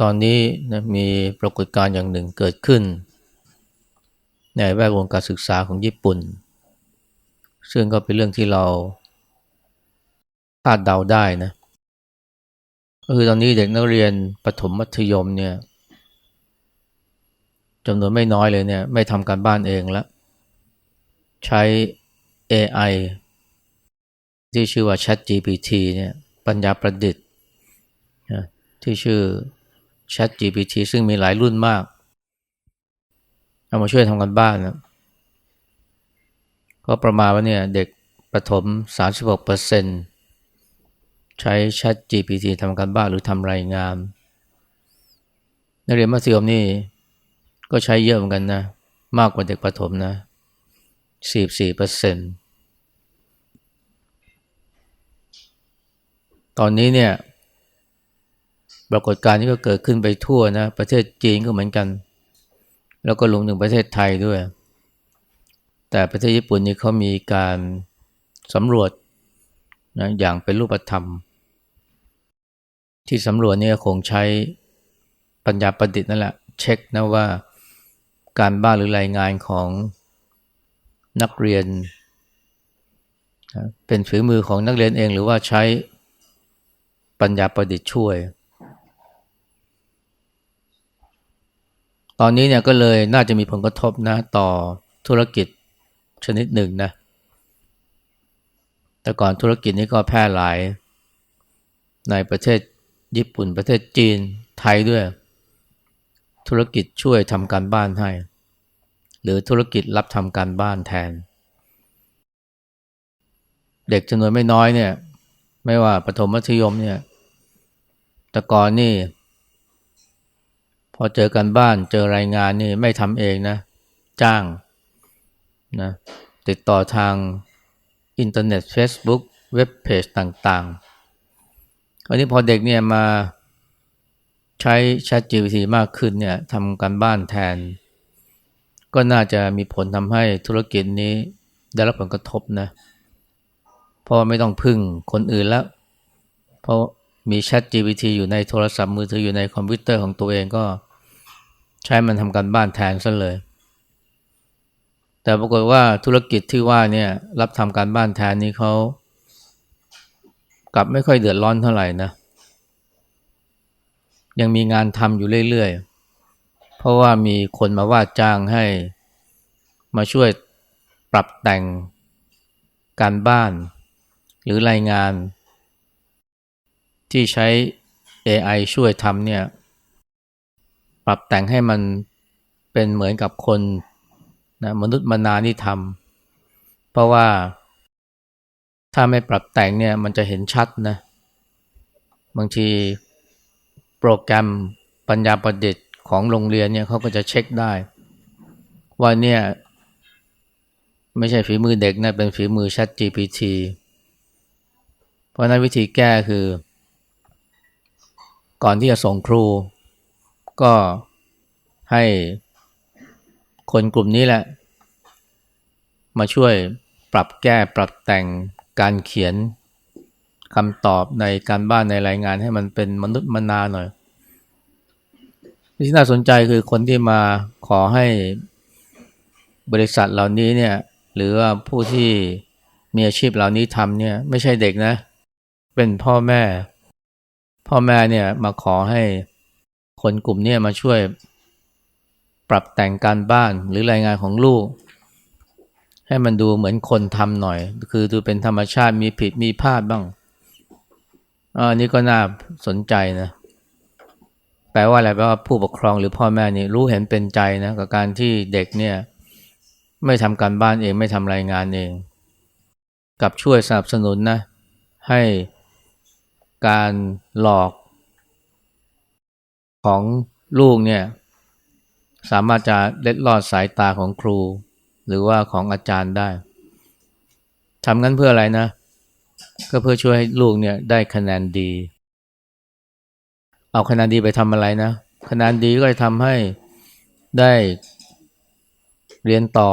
ตอนนี้นะมีปรากฏการณ์อย่างหนึ่งเกิดขึ้น ในแวดวงการศึกษาของญี่ปุ่น ซึ่งก็เป็นเรื่องที่เราคาดเดาได้นะก็คือตอนนี้เด็กนักเรียนประถมมัธยมเนี่ยจำนวนไม่น้อยเลยเนี่ยไม่ทำการบ้านเองแล้ว ใช้ AI ที่ชื่อว่า Chat GPT เนี่ยปัญญาประดิษฐ์ที่ชื่อ Chat GPT ซึ่งมีหลายรุ่นมาก เอามาช่วยทำกันบ้านนะก็ประมาณว่าเนี่ยเด็กประถม 36%ใช้ Chat GPT ทำกันบ้านหรือทำรายงาน นักเรียนมัธยมนี่ก็ใช้เยอะเหมือนกันนะ มากกว่าเด็กประถมนะ 44%ตอนนี้เนี่ย ปรากฏการณ์นี้ก็เกิดขึ้นไปทั่วนะประเทศจีนก็เหมือนกัน แล้วก็ลงถึงประเทศไทยด้วย แต่ประเทศญี่ปุ่นนี่เขามีการสำรวจนะอย่างเป็นรูปธรรม ที่สำรวจนี่คงใช้ปัญญาประดิษฐ์นั่นแหละเช็คนะว่าการบ้านหรือรายงานของนักเรียน เป็นฝีมือของนักเรียนเองหรือว่าใช้ปัญญาประดิษฐ์ช่วย ตอนนี้เนี่ยก็เลยน่าจะมีผลกระทบนะต่อธุรกิจชนิดหนึ่งนะ แต่ก่อนธุรกิจนี้ก็แพร่หลายในประเทศญี่ปุ่นประเทศจีนไทยด้วย ธุรกิจช่วยทำการบ้านให้ หรือธุรกิจรับทำการบ้านแทน เด็กจำนวนไม่น้อยเนี่ย ไม่ว่าประถมมัธยมเนี่ย แต่ก่อนนี่ พอเจอกันบ้านเจอรายงานนี่ไม่ทำเองนะ จ้างนะติดต่อทางอินเทอร์เน็ต Facebook เว็บเพจต่างๆ อันนี้พอเด็กเนี่ยมาใช้ ChatGPT มากขึ้นเนี่ยทำกันบ้านแทน ก็น่าจะมีผลทำให้ธุรกิจนี้ได้รับผลกระทบนะเพราะไม่ต้องพึ่งคนอื่นแล้ว เพราะมี Chat GPT อยู่ในโทรศัพท์มือถืออยู่ในคอมพิวเตอร์ของตัวเองก็ ใช้มันทำการบ้านแทนซะเลย แต่ปรากฏว่าธุรกิจที่ว่าเนี่ยรับทำการบ้านแทนนี้เขากลับไม่ค่อยเดือดร้อนเท่าไหร่นะ ยังมีงานทำอยู่เรื่อยๆ เพราะว่ามีคนมาว่าจ้างให้มาช่วยปรับแต่งการบ้าน หรือรายงาน ที่ใช้ AI ช่วยทำเนี่ย ปรับแต่งให้มันเป็นเหมือนกับคนนะมนุษย์มนานี่ทำเพราะว่าถ้าไม่ปรับแต่งเนี่ยมันจะเห็นชัดนะบางทีโปรแกรมปัญญาประดิษฐ์ของโรงเรียนเนี่ยเขาก็จะเช็คได้ ว่าเนี่ยไม่ใช่ฝีมือเด็กนะเป็นฝีมือ Chat GPT เพราะนั้นวิธีแก้คือ ก่อนที่จะส่งครู ก็ให้คนกลุ่มนี้แหละ มาช่วยปรับแก้ปรับแต่งการเขียนคำตอบในการบ้านในรายงานให้มันเป็นมนุษย์มนาหน่อยที่น่าสนใจคือคนที่มาขอให้บริษัทเหล่านี้เนี่ย หรือว่าผู้ที่มีอาชีพเหล่านี้ทำเนี่ย ไม่ใช่เด็กนะ เป็นพ่อแม่ พ่อแม่เนี่ยมาขอให้ คนกลุ่มนี้มาช่วยปรับแต่งการบ้านหรือรายงานของลูก ให้มันดูเหมือนคนทำหน่อย คือดูเป็นธรรมชาติมีผิดมีพลาดบ้างอันนี้ก็น่าสนใจนะแปลว่าอะไรแปลว่าผู้ปกครองหรือพ่อแม่นี่รู้เห็นเป็นใจนะกับการที่เด็กเนี่ย ไม่ทำการบ้านเองไม่ทำรายงานเอง กับช่วยสนับสนุนนะให้การหลอก ของลูกเนี่ยสามารถจะเล็ดลอดสายตาของครู หรือว่าของอาจารย์ได้ทำงั้นเพื่ออะไรนะ ก็เพื่อช่วยให้ลูกเนี่ยได้คะแนนดี เอาคะแนนดีไปทำอะไรนะ คะแนนดีก็จะทำให้ได้เรียนต่อ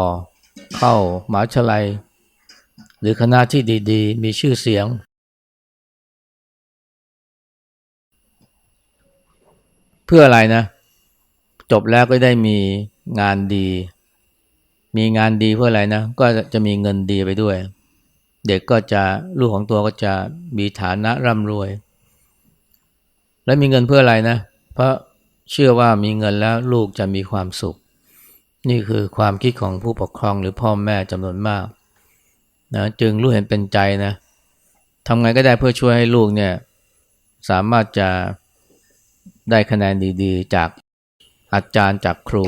เข้ามหาวิทยาลัย หรือคณะที่ดี ๆ มีชื่อเสียง พื่ออะไรนะ จบแล้วก็ได้มีงานดี มีงานดีเพื่ออะไรนะ ก็จะมีเงินดีไปด้วย เด็กก็จะลูกของตัวก็จะมีฐานะร่ำรวย และมีเงินเพื่ออะไรนะ เพราะเชื่อว่ามีเงินแล้วลูกจะมีความสุข นี่คือความคิดของผู้ปกครองหรือพ่อแม่จำนวนมากนะจึงรู้เห็นเป็นใจนะทำไงก็ได้เพื่อช่วยให้ลูกเนี่ยสามารถจะ ได้คะแนนดีๆ จากอาจารย์จากครู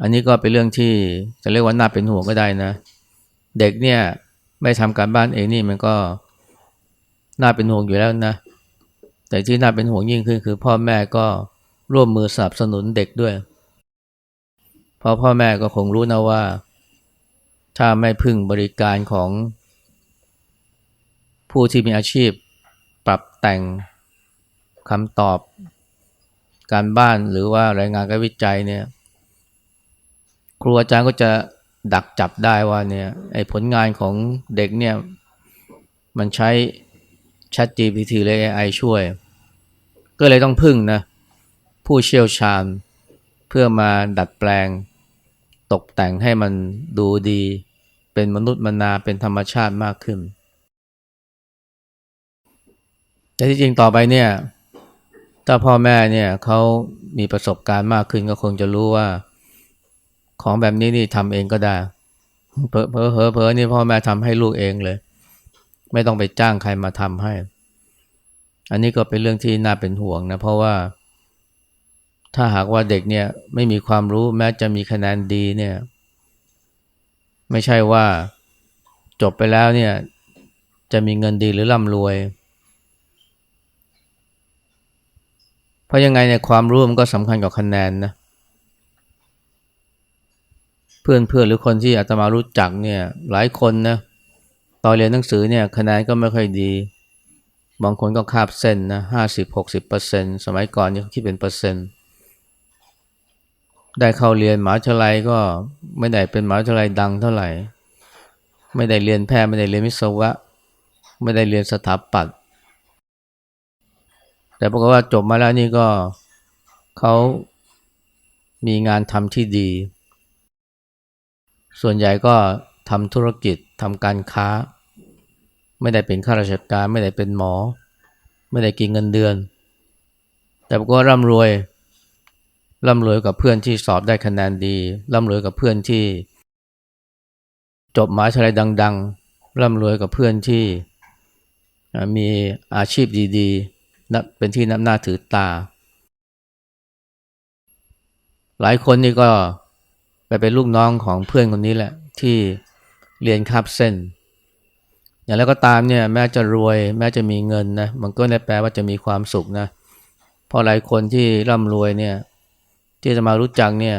อันนี้ก็เป็นเรื่องที่จะเรียกว่าน่าเป็นห่วงก็ได้นะ เด็กเนี่ยไม่ทำการบ้านเองนี่มันก็น่าเป็นห่วงอยู่แล้วนะ แต่ที่น่าเป็นห่วงยิ่งขึ้นคือ พ่อแม่ก็ร่วมมือสนับสนุนเด็กด้วย เพราะพ่อแม่ก็คงรู้นะว่า ถ้าไม่พึ่งบริการของผู้ที่มีอาชีพปรับแต่ง คำตอบการบ้านหรือว่ารายงานการวิจัยเนี่ยครูอาจารย์ก็จะดักจับได้ว่าเนี่ยไอ้ผลงานของเด็กเนี่ยมันใช้ Chat GPT และ AI ช่วย ก็เลยต้องพึ่งนะผู้เชี่ยวชาญเพื่อมาดัดแปลงตกแต่งให้มันดูดี เป็นมนุษย์มนาเป็นธรรมชาติมากขึ้น แต่ที่จริงต่อไปเนี่ย ถ้าพ่อแม่เนี่ยเขามีประสบการณ์มากขึ้นก็คงจะรู้ว่า ของแบบนี้นี่ทำเองก็ได้เพอเพอเพอเพอนี่พ่อแม่ทำให้ลูกเองเลย ไม่ต้องไปจ้างใครมาทำให้ อันนี้ก็เป็นเรื่องที่น่าเป็นห่วงนะ เพราะว่า ถ้าหากว่าเด็กเนี่ยไม่มีความรู้แม้จะมีคะแนนดีเนี่ย ไม่ใช่ว่าจบไปแล้วเนี่ย จะมีเงินดีหรือร่ำรวย เพราะยังไงเนี่ยความรู้มันก็สำคัญกว่าคะแนนนะเพื่อนเพื่อนหรือคนที่อาตมารู้จักเนี่ยหลายคนนะตอนเรียนหนังสือเนี่ยคะแนนก็ไม่ค่อยดี บางคนก็คาบเส้นนะห้าสิบหกสิบเปอร์เซ็นสมัยก่อนเนี่ยคิดเป็นเปอร์เซ็นต์ได้เข้าเรียนมหาวิทยาลัยก็ไม่ได้เป็นมหาวิทยาลัยดังเท่าไหร่ ไม่ได้เรียนแพทย์ไม่ได้เรียนวิศวะ ไม่ได้เรียนสถาปัตย์ แต่ปรากฏว่าจบมาแล้วนี่ก็เขามีงานทำที่ดี ส่วนใหญ่ก็ทำธุรกิจทำการค้า ไม่ได้เป็นข้าราชการ ไม่ได้เป็นหมอ ไม่ได้กินเงินเดือน แต่ปรากฏว่าร่ำรวยร่ำรวยกับเพื่อนที่สอบได้คะแนนดีร่ำรวยกับเพื่อนที่ จบมหาวิทยาลัยดัง ๆร่ำรวยกับเพื่อนที่มีอาชีพดี ๆ นับเป็นที่นับหน้าถือตา หลายคนนี่ก็ไปเป็นลูกน้องของเพื่อนคนนี้แหละ ที่เรียนคาบเส้น อย่างแล้วก็ตามเนี่ยแม้จะรวย แม้จะมีเงินนะมันก็ไม่ได้แปลว่าจะมีความสุขนะเพราะหลายคนที่ร่ำรวยเนี่ยที่จะมารู้จักเนี่ย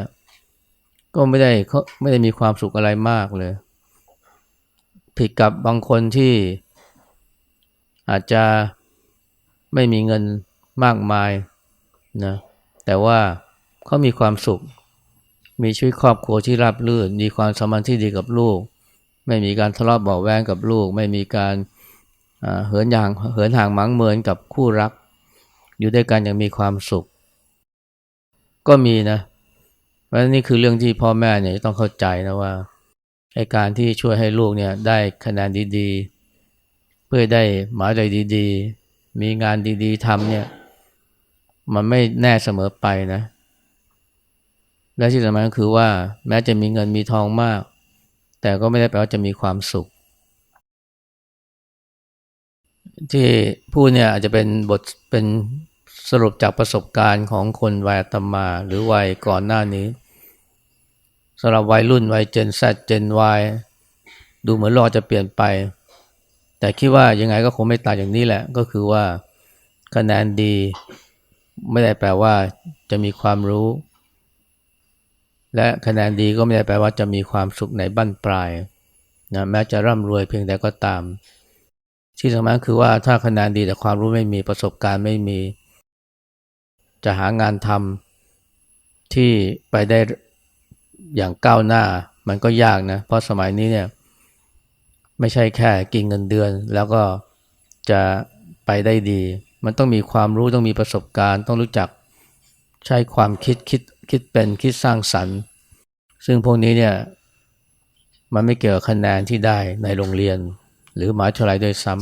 ก็ไม่ได้เขาไม่ได้มีความสุขอะไรมากเลย ผิดกับบางคนที่อาจจะ ไม่มีเงินมากมายนะแต่ว่าเขามีความสุข มีชีวิตครอบครัวที่ราบรื่น มีความสัมพันธ์ที่ดีกับลูก ไม่มีการทะเลาะเบาแวงกับลูก ไม่มีการเหินห่างเหินห่างหมังเมินกับคู่รัก อยู่ด้วยกันอย่างมีความสุข ก็มีนะเพราะนี่คือเรื่องที่พ่อแม่เนี่ยต้องเข้าใจนะว่าไอการที่ช่วยให้ลูกเนี่ยได้คะแนนดีๆ เพื่อได้หมายใดดีๆ มีงานดีๆทำเนี่ย มันไม่แน่เสมอไปนะ และที่สำคัญก็คือว่า แม้จะมีเงินมีทองมาก แต่ก็ไม่ได้แปลว่าจะมีความสุข ที่พูดเนี่ยอาจจะเป็นบทเป็นสรุปจากประสบการณ์ของคนวัยตมา หรือวัยก่อนหน้านี้สำหรับวัยรุ่นวัยเจนแซดเจนวดูเหมือนโลกจะเปลี่ยนไป แต่คิดว่ายังไงก็คงไม่ต่างอย่างนี้แหละ ก็คือว่าคะแนนดีไม่ได้แปลว่าจะมีความรู้ และคะแนนดีก็ไม่ได้แปลว่าจะมีความสุขในบั้นปลายนะแม้จะร่ำรวยเพียงใดก็ตาม ที่สำคัญคือว่าถ้าคะแนนดีแต่ความรู้ไม่มีประสบการณ์ไม่มี จะหางานทำที่ไปได้อย่างก้าวหน้ามันก็ยากนะ เพราะสมัยนี้เนี่ย ไม่ใช่แค่กินเงินเดือน แล้วก็จะไปได้ดี มันต้องมีความรู้ต้องมีประสบการณ์ ต้องรู้จักใช้ความคิดคิดคิดเป็นคิดสร้างสรรค์ ซึ่งพวกนี้เนี่ยมันไม่เกี่ยวกับคะแนนที่ได้ในโรงเรียน หรือหมหาวิทยาลัยด้วยซ้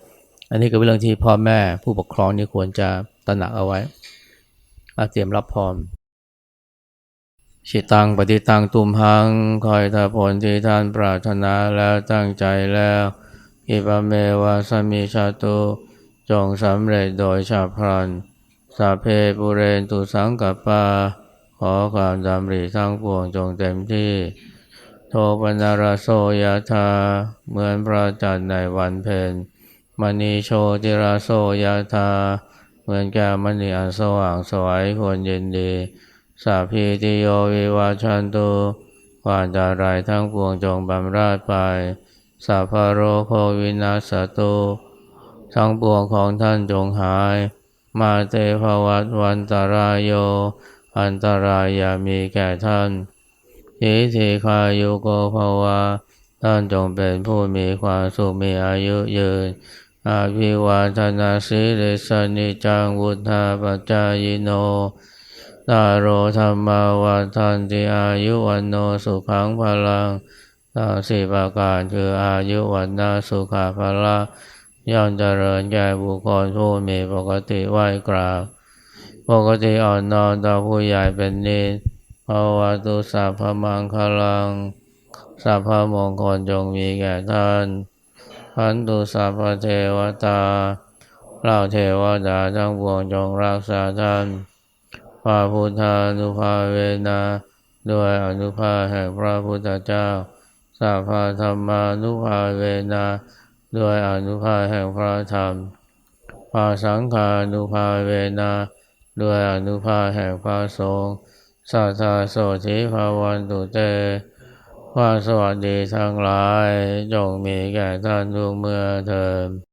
ำอันนี้ก็เป็นเรื่องที่พ่อแม่ผู้ปกครองนี่ควรจะตระหนักเอาไว้เตรียมรับพร้อม ชิตังปฏิตังตุมหัง คอยถ้าผลที่ท่านปรารถนาแล้วตั้งใจแล้วอิปะเมวะสมิชาตุจงสำเร็จโดยชาพลันสัพเพปุเรนตุสังกปปา ขอความดำริทั้งปวงจงเต็มที่ โทปนารโสยธาเหมือนพระจันทร์ในวันเพ็ญมณีโชติราโสยธาเหมือนแก้วมณีอันสว่างสวยควรเย็นดี สัพพิติโยวิวาชันตุความจารายทั้งปวงจงบำราดไปสัพพะโรโควินาสตุทั้งปวงของท่านจงหาย มาเตภวัตวันตรายโย อันตรายอย่ามีแก่ท่านยิธิคายุโกภวาท่านจงเป็นผู้มีความสุขมีอายุยืน อาภิวาทนาสิริสนิจังวุธาปจายโน ตาโรธรรมาวันทันติอายุวันโนสุขังพลังทั้งสี่ประการคืออายุวันนาสุขาพละย่อมเจริญแก่บุคคลผู้มีปกติไหวกราบปกติอ่อนนอนต่อผู้ใหญ่เป็นนิสภาวะตุสัพพมังคลังสัพพมงคลจงมีแก่ท่านพันตุสัพพเทวตาเล่าเทวดาทั้งปวงจงรักษาท่าน พระพุทธานุภาเวนะด้วยอนุภาแห่งพระพุทธเจ้าสัพพธรรมานุภาเวนะด้วยอนุภาแห่งพระธรรมพระสังฆานุภาเวนะด้วยอนุภาแห่งพระสงฆ์สัทธาโสธิภาวันตุเตความสวัสดีทั้งหลายจงมีแก่ท่านทุกเมื่อเทอม